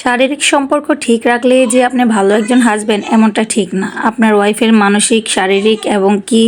শারীরিক সম্পর্ক ঠিক রাখলে যে আপনি ভালো একজন হাজবেন্ড এমনটা ঠিক না। আপনার ওয়াইফের মানসিক, শারীরিক এবং কি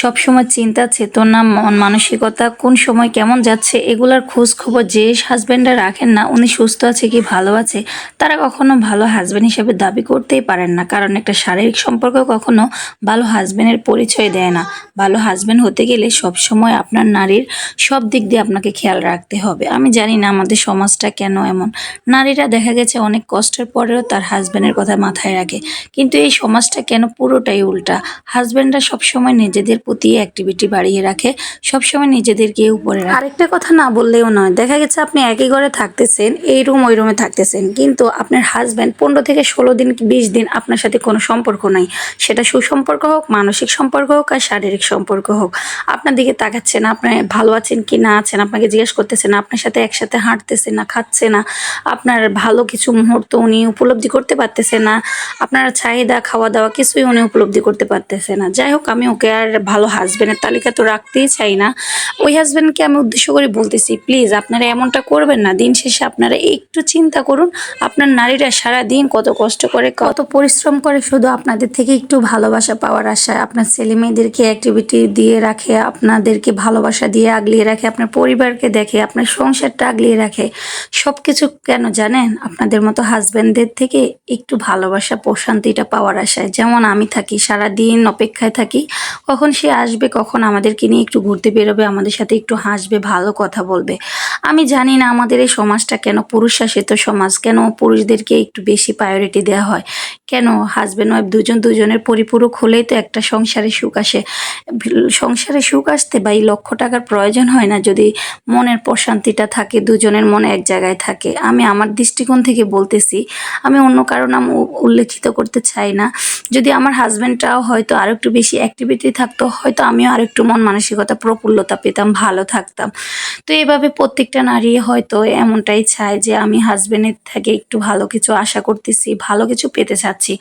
সবসময় চিন্তা, চেতনা, মন মানসিকতা কোন সময় কেমন যাচ্ছে, এগুলার খোঁজ খবর যে হাজবেন্ডরা রাখেন না, উনি সুস্থ আছে কি ভালো আছে, তারা কখনো ভালো হাজবেন্ড হিসেবে দাবি করতেই পারেন না। কারণ একটা শারীরিক সম্পর্ক কখনো ভালো হাজবেন্ডের পরিচয় দেয় না। ভালো হাজবেন্ড হতে গেলে সবসময় আপনার নারীর সব দিক দিয়ে আপনাকে খেয়াল রাখতে হবে। আমি জানি না আমাদের সমাজটা কেন এমন। নারীরা দেখা গেছে অনেক কষ্টের পরেও তার হাজবেন্ডের কথা মাথায় রাখে। কিন্তু এই সমাজটা কেন পুরোটাই উল্টা? হাজবেন্ডরা সবসময় নিজেদের প্রতি অ্যাক্টিভিটি বাড়িয়ে রাখে, সবসময় নিজেদেরকে উপরে রাখে। আরেকটা কথা না বললেও নয়। দেখা গেছে আপনি একই ঘরে থাকতেছেন, এই রুম ওই রুমে থাকতেছেন। কিন্তু আপনার হাজবেন্ড পনেরো থেকে ষোলো দিন বিশ দিন আপনার সাথে কোনো সম্পর্ক নাই। সেটা সুসম্পর্ক হোক, মানসিক সম্পর্ক হোক আর শারীরিক সম্পর্ক হোক। আপনার দিকে তাকাচ্ছে না আপনি ভালো আছেন কি না আছেন, আপনাকে জিজ্ঞেস করতেছে না আপনার সাথে একসাথে হাঁটতেছে না খাচ্ছে না, আপনার ভালো কিছু মুহূর্ত উনি উপলব্ধি করতে পারতেছে না। আপনার চাহিদা খাওয়া দাওয়া কিছুই উনি উপলব্ধি করতে পারতেছে না। যাই হোক আমি ওকে আর ভালো হাজবেন্ডের তালিকা তো রাখতেই চাই না। ওই হাজবেন্ডকে আমি উদ্দেশ্য করে বলতেছি প্লিজ আপনারা এমনটা করবেন না। দিন শেষে আপনারা একটু চিন্তা করুন। আপনার নারীরা সারা দিন কত কষ্ট করে কত পরিশ্রম করে শুধু আপনাদের থেকে একটু ভালোবাসা পাওয়ার আশায় আপনার ছেলে মেয়েদেরকে অ্যাক্টিভিটি দিয়ে রাখে আপনাদেরকে ভালোবাসা দিয়ে আগলিয়ে রাখে আপনার পরিবারকে দেখে আপনার সংসারটা আগলিয়ে রাখে। সব কিছু কেন জানেন? আপনাদের মতো হাজব্যান্ডদের থেকে একটু ভালোবাসা প্রশান্তিটা পাওয়ার আশায়। যেমন আমি থাকি সারা দিন অপেক্ষায় থাকি, কখন সে আসবে, কখন আমাদেরকে নিয়ে একটু ঘুরতে বেরোবে, আমাদের সাথে একটু হাসবে, ভালো কথা বলবে। আমি জানি না আমাদের এই সমাজটা কেন পুরুষ শাসিত সমাজ, কেন পুরুষদেরকে একটু বেশি প্রায়োরিটি দেওয়া হয়, কেন হাজব্যান্ড ওয়াইফ দুজন দুজনের পরিপূরক হলেই তো একটা সংসারে সুখ আসে। সংসারে সুখ আসতে বা এই লক্ষ টাকার প্রয়োজন হয় না যদি মনের প্রশান্তিটা থাকে, দুজনের মনে এক জায়গায় থাকে। আমি আমার দৃষ্টিকোণ থেকে বলতেছি, আমি অন্য কারও নাম উল্লেখিত করতে চাই না। যদি আমার হাজব্যান্ডটাও হয়তো আরও একটু বেশি অ্যাক্টিভিটি থাকতো, হয়তো আমিও আরেকটু মন মানসিকতা প্রফুল্লতা পেতাম, ভালো থাকতাম। তো এভাবে প্রত্যেকটা নারী হয়তো এমনটাই চায় যে আমি হাজবেন্ডের থেকে একটু ভালো কিছু আশা করতেছি, ভালো কিছু পেতে চাচ্ছি।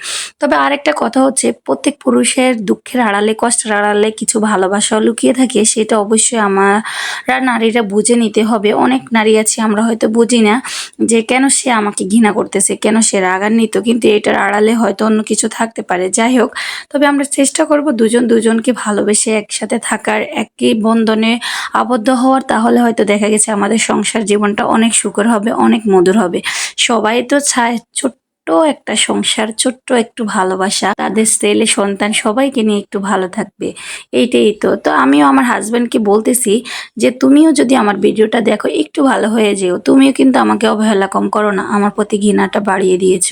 তবে আরেকটা কথা হচ্ছে, প্রত্যেক পুরুষের দুঃখের আড়ালে, কষ্টের আড়ালে কিছু ভালোবাসাও লুকিয়ে থাকে, সেটা অবশ্যই আমরা নারীরা বুঝে নিতে হবে। অনেক নারী আছে, আমরা হয়তো বুঝি না যে কেন সে আমাকে ঘৃণা করতেছে, কেন সে রাগান্বিত, কিন্তু এটার আড়ালে হয়তো অন্য কিছু থাকতে পারে। যাই হোক, তবে আমরা চেষ্টা করব দুজন দুজনকে ভালোবেসে একসাথে থাকার, একই বন্ধনে আবদ্ধ হওয়ার, তাহলে হয়তো দেখা গেছে আমাদের সংসার জীবনটা অনেক সুখর হবে, অনেক মধুর হবে। সবাই তো চায় ছোট্ট একটা সংসার, ছোট্ট একটু ভালোবাসা। তাদের ছেলে, সন্তান সবাইকে নিয়ে একটু ভালো থাকবে। এইটাই তো। তো আমিও আমার হাজব্যান্ডকে বলতেছি যে, তুমিও যদি আমার ভিডিওটা দেখো, একটু ভালো হয়ে যেও। তুমিও কিন্তু আমাকে অবহেলা কম করো না। আমার প্রতি ঘৃণাটা বাড়িয়ে দিয়েছ।